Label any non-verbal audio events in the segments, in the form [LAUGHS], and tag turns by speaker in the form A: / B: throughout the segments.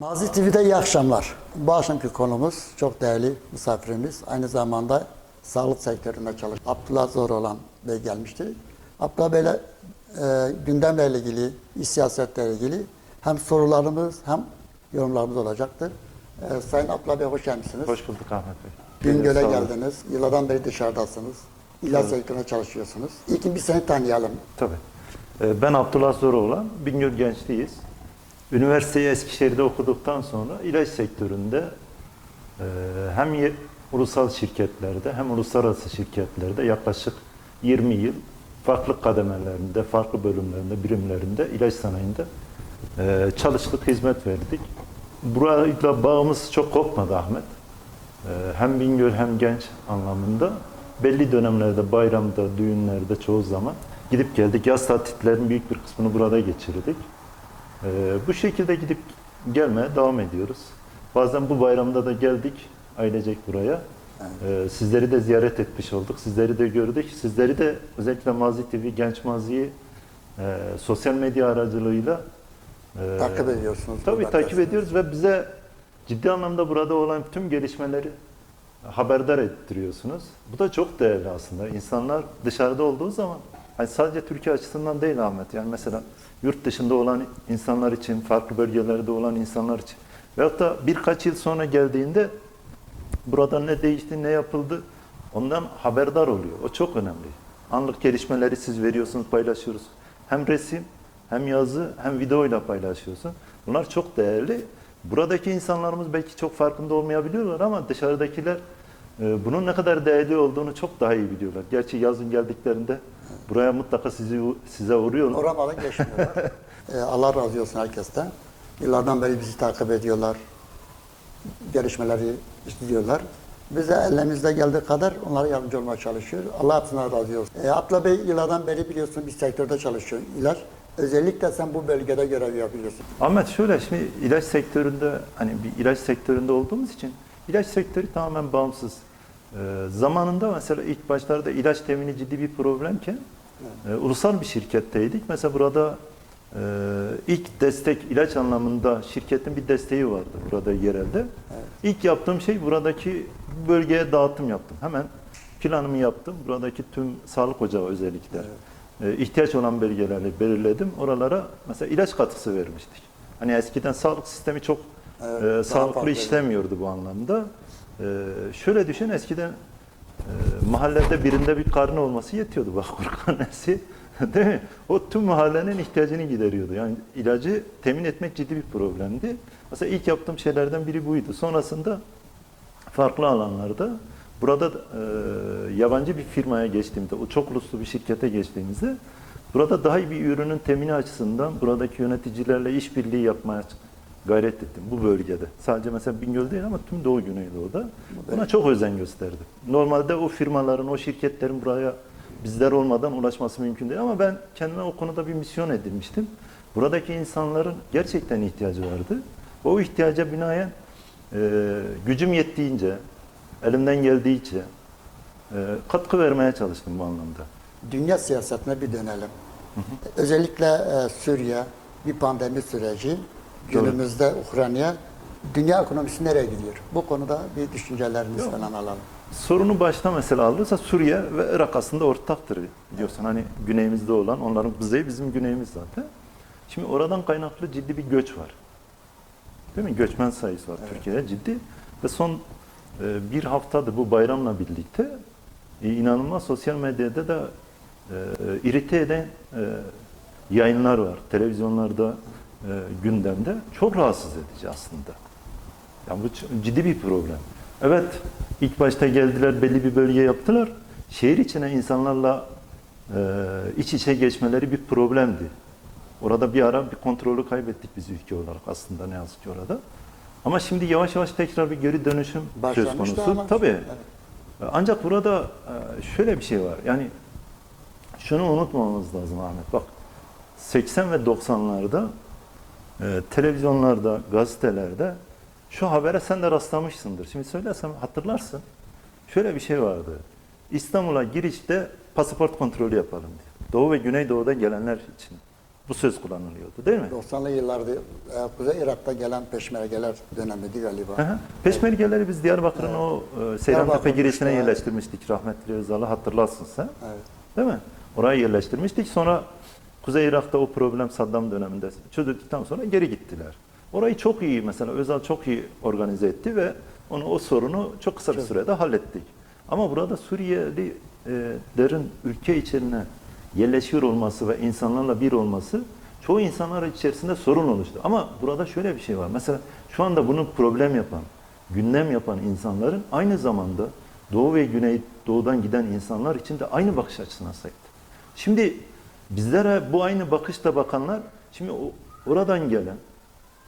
A: Mazi TV'de iyi akşamlar. Bu akşamki konumuz çok değerli misafirimiz. Aynı zamanda sağlık sektöründe çalışan Abdullah Zoroğlan Bey gelmişti. Abdullah Bey'le e, gündemle ilgili, iş siyasetle ilgili hem sorularımız hem yorumlarımız olacaktır. E, Sayın Abdullah Bey hoş geldiniz.
B: Hoş bulduk Ahmet Bey.
A: Bingöl'e geldiniz. Yıllardan beri dışarıdasınız. İlaç sektöründe çalışıyorsunuz. İlkin bir seni tanıyalım.
B: Tabii. Ee, Ben Abdullah Zoroğlan, Bingöl gençliyiz. Üniversiteyi Eskişehir'de okuduktan sonra ilaç sektöründe e, hem ulusal şirketlerde hem uluslararası şirketlerde yaklaşık 20 yıl farklı kademelerinde, farklı bölümlerinde, birimlerinde ilaç sanayinde e, çalıştık, hizmet verdik. Burayla bağımız çok kopmadı Ahmet. Ee, Hem Bingöl hem genç anlamında belli dönemlerde, bayramda, düğünlerde çoğu zaman gidip geldik. Yaz tatillerinin büyük bir kısmını burada geçirdik. Ee, Bu şekilde gidip gelmeye devam ediyoruz. Bazen bu bayramda da geldik ailecek buraya. Ee, Sizleri de ziyaret etmiş olduk. Sizleri de gördük. Sizleri de özellikle Mazi TV, Genç Mazi'yi e, sosyal medya aracılığıyla e,
A: Takip ediyorsunuz.
B: Tabii takip ediyoruz ve bize ciddi anlamda burada olan tüm gelişmeleri haberdar ettiriyorsunuz. Bu da çok değerli aslında. İnsanlar dışarıda olduğu zaman hani sadece Türkiye açısından değil Ahmet. Yani mesela yurt dışında olan insanlar için, farklı bölgelerde olan insanlar için veyahut da birkaç yıl sonra geldiğinde burada ne değişti, ne yapıldı ondan haberdar oluyor. O çok önemli. Anlık gelişmeleri siz veriyorsunuz, paylaşıyoruz. Hem resim, hem yazı, hem videoyla paylaşıyorsun. Bunlar çok değerli. Buradaki insanlarımız belki çok farkında olmayabiliyorlar ama dışarıdakiler bunun ne kadar değerli olduğunu çok daha iyi biliyorlar. Gerçi yazın geldiklerinde buraya mutlaka sizi size uğruyorlar.
A: Oramadan geçmiyorlar. [LAUGHS] Ee, Allah razı olsun herkesten. Yıllardan beri bizi takip ediyorlar. Gelişmeleri izliyorlar. Bize elimizde geldiği kadar onlara yardımcı olmaya çalışıyor. Allah hepsinden razı olsun. Ee, Abla Bey yıllardan beri biliyorsun bir sektörde çalışıyor. İlaç. Özellikle sen bu bölgede görev yapıyorsun.
B: Ahmet şöyle şimdi ilaç sektöründe hani bir ilaç sektöründe olduğumuz için ilaç sektörü tamamen bağımsız. Ee, zamanında mesela ilk başlarda ilaç temini ciddi bir problemken e, ulusal bir şirketteydik. Mesela burada e, ilk destek ilaç anlamında şirketin bir desteği vardı burada yerelde. İlk yaptığım şey buradaki bölgeye dağıtım yaptım. Hemen planımı yaptım. Buradaki tüm sağlık ocağı özellikle e, ihtiyaç olan bölgeleri belirledim. Oralara mesela ilaç katkısı vermiştik. Hani eskiden sağlık sistemi çok
A: Evet,
B: e, sağlıklı işlemiyordu bu anlamda. E, şöyle düşün eskiden e, mahallede birinde bir karnı olması yetiyordu Bakır karnesi. [LAUGHS] Değil mi? O tüm mahallenin ihtiyacını gideriyordu. Yani ilacı temin etmek ciddi bir problemdi. Mesela ilk yaptığım şeylerden biri buydu. Sonrasında farklı alanlarda burada e, yabancı bir firmaya geçtiğimde, o çok uluslu bir şirkete geçtiğimizde burada daha iyi bir ürünün temini açısından buradaki yöneticilerle işbirliği yapmaya gayret ettim bu bölgede. Sadece mesela Bingöl değil ama tüm Doğu Güneydoğu'da buna çok özen gösterdim. Normalde o firmaların, o şirketlerin buraya bizler olmadan ulaşması mümkün değil ama ben kendime o konuda bir misyon edinmiştim. Buradaki insanların gerçekten ihtiyacı vardı. O ihtiyaca binaen e, gücüm yettiğince, elimden geldiğince e, katkı vermeye çalıştım bu anlamda.
A: Dünya siyasetine bir dönelim. Özellikle e, Suriye bir pandemi süreci. Günümüzde Ukrayna. Dünya ekonomisi nereye gidiyor? Bu konuda bir düşüncelerinizi falan alalım.
B: Sorunu başta mesela alırsa Suriye ve Irak aslında ortaktır biliyorsun. Hani güneyimizde olan, onların kuzeyi bizim güneyimiz zaten. Şimdi oradan kaynaklı ciddi bir göç var. Değil mi? Göçmen sayısı var Türkiye'de ciddi. Ve son e, bir haftadır bu bayramla birlikte e, inanılmaz sosyal medyada da e, irite eden yayınlar var. Televizyonlarda, e, gündemde. Çok rahatsız edici aslında. Yani bu ciddi bir problem. Evet, ilk başta geldiler belli bir bölge yaptılar. Şehir içine insanlarla e, iç içe geçmeleri bir problemdi. Orada bir ara bir kontrolü kaybettik biz ülke olarak aslında ne yazık ki orada. Ama şimdi yavaş yavaş tekrar bir geri dönüşüm söz
A: Başlamıştı
B: konusu. Tabii.
A: Evet.
B: Ancak burada e, şöyle bir şey var. Yani şunu unutmamamız lazım Ahmet. Bak 80 ve 90'larda e, televizyonlarda, gazetelerde şu habere sen de rastlamışsındır. Şimdi söylersem hatırlarsın. Şöyle bir şey vardı. İstanbul'a girişte pasaport kontrolü yapalım diye. Doğu ve Güneydoğu'da gelenler için. bu söz kullanılıyordu değil mi?
A: 90'lı yıllarda e, Kuzey Irak'ta gelen peşmergeler dönemiydi galiba.
B: Hı hı. Peşmergeleri biz Diyarbakır'ın o e, Seyrantepe girişine
A: işte,
B: yerleştirmiştik. Rahmetli Özal'ı hatırlarsın sen.
A: Evet.
B: Değil mi? Oraya yerleştirmiştik. Sonra Kuzey Irak'ta o problem Saddam döneminde çözüldükten sonra geri gittiler. Orayı çok iyi mesela Özal çok iyi organize etti ve onu o sorunu çok kısa bir sürede hallettik. Ama burada Suriyelilerin ülke içine yerleşiyor olması ve insanlarla bir olması çoğu insanlar içerisinde sorun oluştu. Ama burada şöyle bir şey var. Mesela şu anda bunu problem yapan, gündem yapan insanların aynı zamanda Doğu ve Güney Doğu'dan giden insanlar için de aynı bakış açısına sahip. Şimdi bizlere bu aynı bakışla bakanlar şimdi o, oradan gelen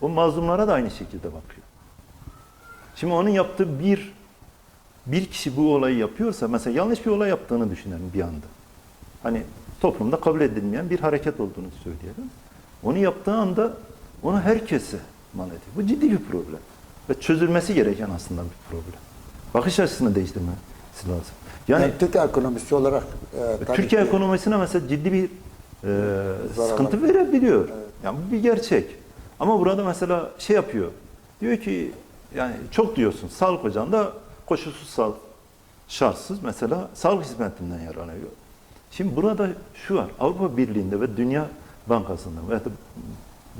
B: o mazlumlara da aynı şekilde bakıyor. Şimdi onun yaptığı bir bir kişi bu olayı yapıyorsa mesela yanlış bir olay yaptığını düşünelim bir anda. Hani toplumda kabul edilmeyen bir hareket olduğunu söyleyelim. Onu yaptığı anda onu herkese mal ediyor. Bu ciddi bir problem. Ve çözülmesi gereken aslında bir problem. Bakış açısını değiştirmesi lazım. Yani,
A: Yani, Türk ekonomisi olarak e,
B: Türkiye
A: ki-
B: ekonomisine mesela ciddi bir e, sıkıntı verebiliyor. Yani bu bir gerçek. Ama burada mesela şey yapıyor. Diyor ki yani çok diyorsun sağlık ocağında koşulsuz sağlık şartsız mesela sağlık hizmetinden yararlanıyor. Şimdi burada şu var. Avrupa Birliği'nde ve Dünya Bankası'nda ve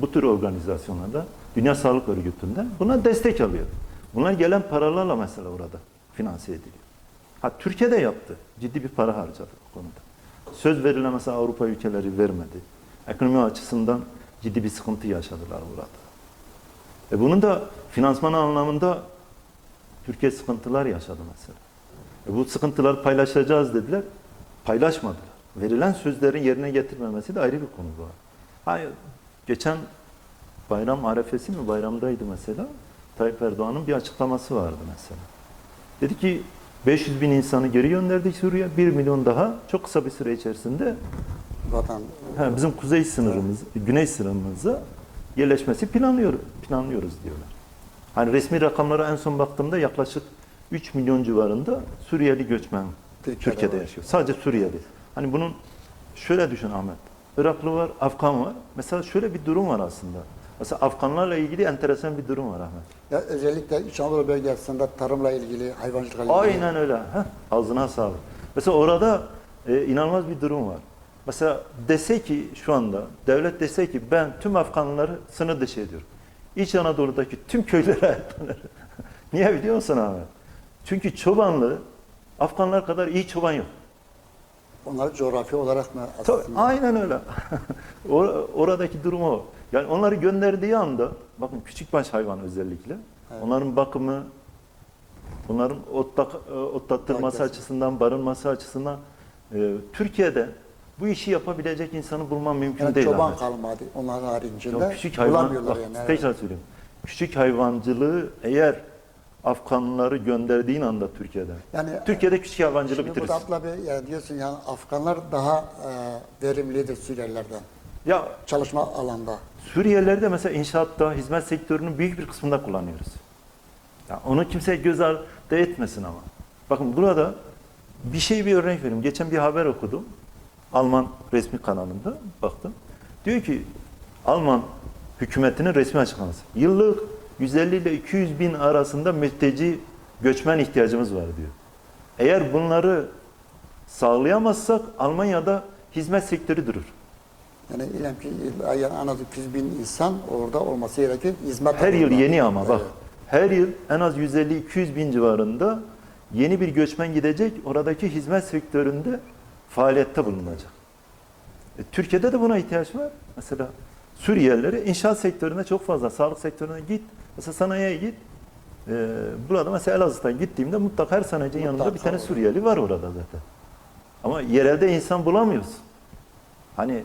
B: bu tür organizasyonlarda Dünya Sağlık Örgütü'nde buna destek alıyor. Bunlar gelen paralarla mesela orada finanse ediliyor. Ha Türkiye de yaptı. Ciddi bir para harcadı bu konuda. Söz verilen Avrupa ülkeleri vermedi. Ekonomi açısından ciddi bir sıkıntı yaşadılar burada. E bunun da finansman anlamında Türkiye sıkıntılar yaşadı mesela. E bu sıkıntıları paylaşacağız dediler. Paylaşmadılar. Verilen sözlerin yerine getirmemesi de ayrı bir konu bu. Hayır. Geçen bayram arefesi mi bayramdaydı mesela. Tayyip Erdoğan'ın bir açıklaması vardı mesela. Dedi ki 500 bin insanı geri gönderdik Suriye. 1 milyon daha çok kısa bir süre içerisinde
A: vatan
B: ha, bizim kuzey sınırımız, güney sınırımıza yerleşmesi planlıyor, planlıyoruz diyorlar. Hani resmi rakamlara en son baktığımda yaklaşık 3 milyon civarında Suriyeli göçmen
A: Türkiye'de
B: Türkiye'de
A: var.
B: yaşıyor. Sadece Suriyeli. Hani bunun şöyle düşün Ahmet. Iraklı var, Afgan var. Mesela şöyle bir durum var aslında. Mesela Afganlarla ilgili enteresan bir durum var Ahmet.
A: ya özellikle İç Anadolu bölgesinde tarımla ilgili, hayvancılıkla ilgili.
B: Aynen öyle. Heh, ağzına sağlık. Mesela orada e, inanılmaz bir durum var. Mesela dese ki şu anda devlet dese ki ben tüm Afganları sınır dışı ediyorum. İç Anadolu'daki tüm köylere [LAUGHS] ayaklanır. Niye biliyor musun abi? Çünkü çobanlığı Afganlar kadar iyi çoban yok.
A: Onlar coğrafi olarak mı
B: Tabii, aynen öyle. [LAUGHS] Or- Oradaki durum o. Yani onları gönderdiği anda, bakın küçükbaş hayvan özellikle, onların bakımı, onların otlak, e, otlattırması
A: Herkes.
B: açısından, barınması açısından e, Türkiye'de bu işi yapabilecek insanı bulman mümkün
A: Yani
B: değil.
A: çoban
B: Ahmet.
A: kalmadı. Onlar haricinde
B: Yok, küçük hayvan,
A: bulamıyorlar
B: bak,
A: yani. evet.
B: tekrar söyleyeyim. Küçük hayvancılığı eğer Afganları gönderdiğin anda Türkiye'de,
A: Yani,
B: Türkiye'de küçük hayvancılığı
A: Şimdi
B: bitirirsin.
A: burada Abdullah Bey yani diyorsun yani Afganlar daha e, verimlidir Suriyelilerden.
B: Ya
A: Çalışma alanda.
B: Suriyelileri de mesela inşaatta, hizmet sektörünün büyük bir kısmında kullanıyoruz. Ya onu kimse göz ardı etmesin ama. Bakın burada bir şey bir örnek vereyim. Geçen bir haber okudum. Alman resmi kanalında baktım. Diyor ki Alman hükümetinin resmi açıklaması. Yıllık 150 ile 200 bin arasında mülteci göçmen ihtiyacımız var diyor. Eğer bunları sağlayamazsak Almanya'da hizmet sektörü durur.
A: Yani ilerim ki yani en az 200 bin insan orada olması gerekir. Hizmet
B: Her yıl yeni ama bak.
A: Evet.
B: Her yıl en az 150-200 bin civarında yeni bir göçmen gidecek. Oradaki hizmet sektöründe faaliyette bulunacak. E, Türkiye'de de buna ihtiyaç var. Mesela Suriyelileri inşaat sektöründe çok fazla. Sağlık sektörüne git. Mesela sanayiye git. E, burada mesela Elazığ'dan gittiğimde mutlaka her sanayicinin yanında bir tane. Suriyeli var orada zaten. Ama yerelde insan bulamıyorsun. Hani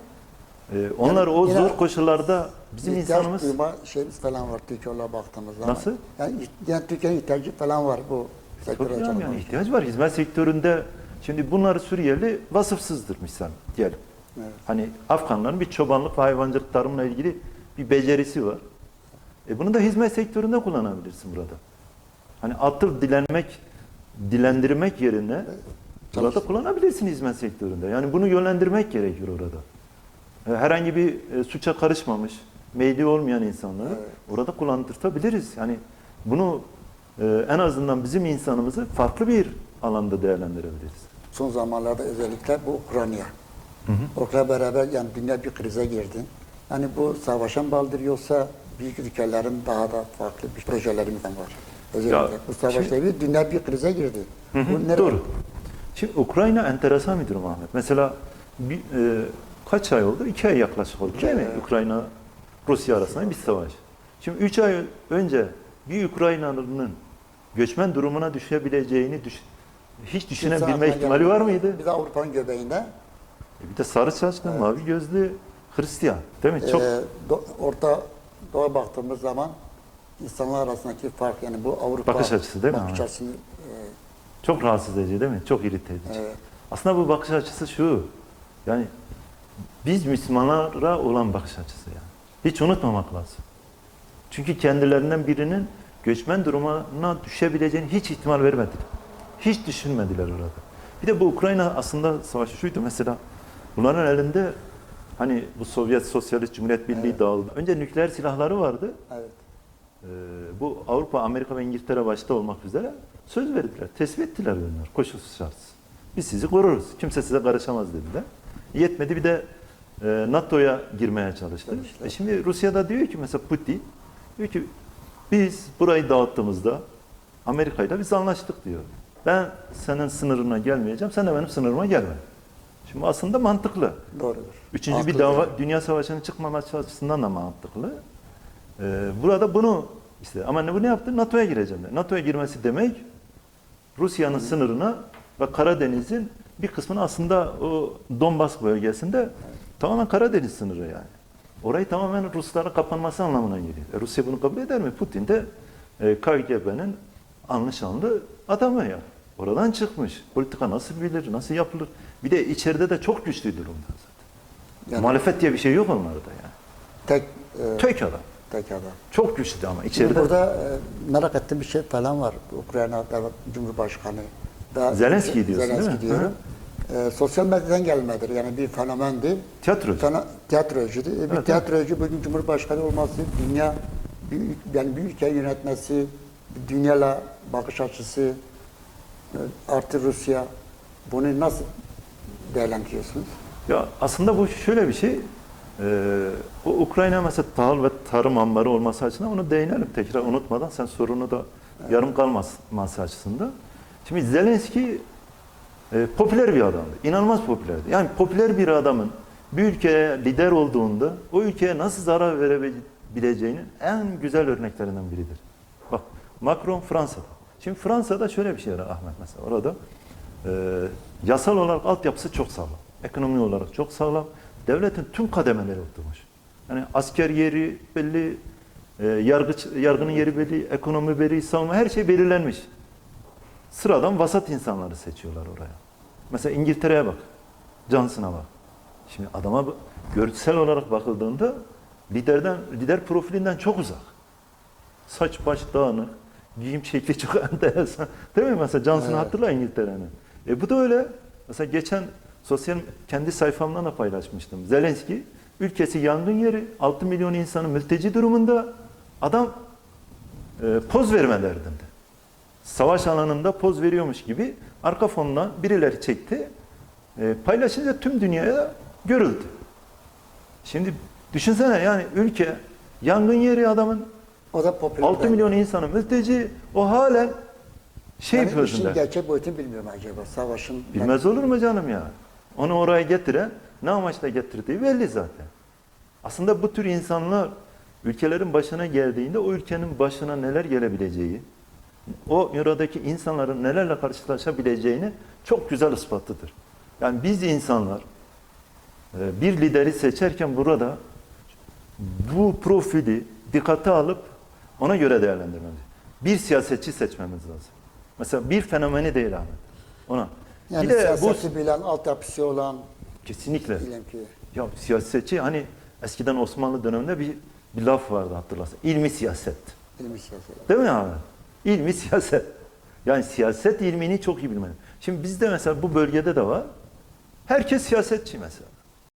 B: e, onlar o
A: yine
B: zor koşullarda bizim insanımız
A: duyma şeyimiz falan var Türkiye olarak baktığımız zaman.
B: Nasıl?
A: Yani, yani Türkiye'nin ihtiyacı falan var bu sektöre çalışmak
B: yani ihtiyaç var. Hizmet sektöründe şimdi bunlar Suriyeli vasıfsızdır misal diyelim.
A: Evet.
B: Hani Afganların bir çobanlık ve hayvancılık tarımla ilgili bir becerisi var. E bunu da hizmet sektöründe kullanabilirsin burada. Hani atıl dilenmek, dilendirmek yerine burada
A: Çalış-
B: kullanabilirsin hizmet sektöründe. Yani bunu yönlendirmek gerekiyor orada. E, herhangi bir e, suça karışmamış, meyli olmayan insanları
A: Evet.
B: orada kullandırtabiliriz. Yani bunu e, en azından bizim insanımızı farklı bir alanda değerlendirebiliriz.
A: Son zamanlarda özellikle bu Ukrayna. Okla beraber yani dünya bir krize girdi. Yani bu savaşan baldır yoksa büyük ülkelerin daha da farklı bir projelerimiz var. Özellikle
B: Ya,
A: bu savaşla bir dünya bir krize girdi.
B: Hı hı,
A: Bu nereye-
B: Doğru. Şimdi Ukrayna enteresan bir durum Ahmet. Mesela bir, e, kaç ay oldu? İki ay yaklaşık oldu değil mi?
A: Evet.
B: Ukrayna Rusya arasında bir savaş. Şimdi üç ay önce bir Ukraynalı'nın göçmen durumuna düşebileceğini düş hiç düşünebilme ihtimali var mıydı?
A: Biz Avrupa'nın göbeğinde
B: E Bir de sarı saçlı, mavi gözlü Hristiyan. Değil mi? Çok
A: e, do- orta doğu baktığımız zaman insanlar arasındaki fark yani bu Avrupa
B: Bakış açısı değil mi
A: bakış açısı,
B: çok rahatsız edici değil mi? Çok irite edici.
A: e,
B: Aslında bu bakış açısı şu. Yani biz Müslümanlara olan bakış açısı yani. Hiç unutmamak lazım. Çünkü kendilerinden birinin göçmen durumuna düşebileceğini hiç ihtimal vermediler. Hiç düşünmediler orada. Bir de bu Ukrayna aslında savaşı şuydu mesela. Bunların elinde hani bu Sovyet Sosyalist Cumhuriyet Birliği dağıldı. Önce nükleer silahları vardı.
A: evet.
B: Ee, bu Avrupa, Amerika ve İngiltere başta olmak üzere söz verdiler. Tespit ettiler bunlar koşulsuz şartsız. Biz sizi koruruz. Kimse size karışamaz dediler. Yetmedi bir de e, NATO'ya girmeye çalıştı.
A: Çalıştılar.
B: E şimdi Rusya'da diyor ki mesela Putin diyor ki biz burayı dağıttığımızda Amerika ile biz anlaştık diyor. Ben senin sınırına gelmeyeceğim, sen de benim sınırıma gelme. Şimdi aslında mantıklı.
A: Doğrudur.
B: Üçüncü bir
A: Haklı
B: dava,
A: yani.
B: dünya savaşının çıkmaması açısından da mantıklı. Ee, burada bunu işte ama ne bu ne yaptı? NATO'ya gireceğim. dedi. NATO'ya girmesi demek Rusya'nın sınırına ve Karadeniz'in bir kısmını aslında o Donbas bölgesinde tamamen Karadeniz sınırı yani. Orayı tamamen Ruslara kapanması anlamına geliyor. E, Rusya bunu kabul eder mi? Putin de e, KGB'nin anlaşanlı adamı ya. Oradan çıkmış. Politika nasıl bilir, nasıl yapılır? Bir de içeride de çok güçlü durumda zaten.
A: Yani
B: Muhalefet diye bir şey yok onlarda yani.
A: tek e,
B: Tek adam.
A: tek adam.
B: Çok güçlü ama
A: Şimdi
B: içeride.
A: burada e, merak ettiğim bir şey falan var. Ukrayna Cumhurbaşkanı. Da,
B: Zelenski diyorsun,
A: Zelenski
B: değil mi?
A: diyorum. E, sosyal medyadan gelmedir. Yani bir fenomendi.
B: Tiyatrocu.
A: Sana, tiyatrocuydu. E, bir
B: evet.
A: tiyatrocu bugün Cumhurbaşkanı olması, dünya bir, yani bir ülke yönetmesi, dünyayla bakış açısı, e, artı Rusya. Bunu nasıl değerlendiriyorsunuz?
B: Ya aslında bu şöyle bir şey. Ee, o Ukrayna mesela tahıl ve tarım ambarı olması açısından onu değinelim tekrar unutmadan sen sorunu da yarım kalması açısından. Şimdi Zelenski e, popüler bir adamdı. İnanılmaz popülerdi. Yani popüler bir adamın bir ülkeye lider olduğunda o ülkeye nasıl zarar verebileceğinin en güzel örneklerinden biridir. Bak Macron Fransa'da. Şimdi Fransa'da şöyle bir şey var Ahmet mesela orada e, yasal olarak altyapısı çok sağlam. Ekonomi olarak çok sağlam. Devletin tüm kademeleri oturmuş. Yani asker yeri belli, e, yargıç, yargının yeri belli, ekonomi belli, savunma her şey belirlenmiş. Sıradan vasat insanları seçiyorlar oraya. Mesela İngiltere'ye bak. Johnson'a bak. Şimdi adama görsel olarak bakıldığında liderden lider profilinden çok uzak. Saç baş dağınık, giyim şekli çok [LAUGHS] enteresan. Değil mi? Mesela Johnson'ı
A: Evet.
B: hatırla İngiltere'nin. E bu da öyle. Mesela geçen sosyal kendi sayfamdan da paylaşmıştım. Zelenski ülkesi yangın yeri, 6 milyon insanın mülteci durumunda adam e, poz verme derdinde. Savaş alanında poz veriyormuş gibi arka fondan birileri çekti. E, paylaşınca tüm dünyaya görüldü. Şimdi düşünsene yani ülke yangın yeri adamın
A: O da popüler.
B: 6 milyon insanın mülteci o halen şey
A: yani
B: yapıyorsun
A: işin gerçek boyutunu bilmiyorum acaba. Savaşın
B: Bilmez olur mu canım ya? Onu oraya getiren ne amaçla getirdiği belli zaten. Aslında bu tür insanlar ülkelerin başına geldiğinde o ülkenin başına neler gelebileceği, o oradaki insanların nelerle karşılaşabileceğini çok güzel ispatıdır. Yani biz insanlar e, bir lideri seçerken burada bu profili dikkate alıp ona göre değerlendirmemiz. Bir siyasetçi seçmemiz lazım. Mesela bir fenomeni değil Ahmet. Ona.
A: Yani
B: bir de bu
A: bilen, altyapısı olan
B: kesinlikle.
A: ki
B: Ya siyasetçi hani eskiden Osmanlı döneminde bir, bir laf vardı hatırlarsın. İlmi siyaset.
A: ilmi siyaset.
B: Değil mi abi? İlmi siyaset. Yani siyaset ilmini çok iyi bilmeli. Şimdi bizde mesela bu bölgede de var. Herkes siyasetçi mesela.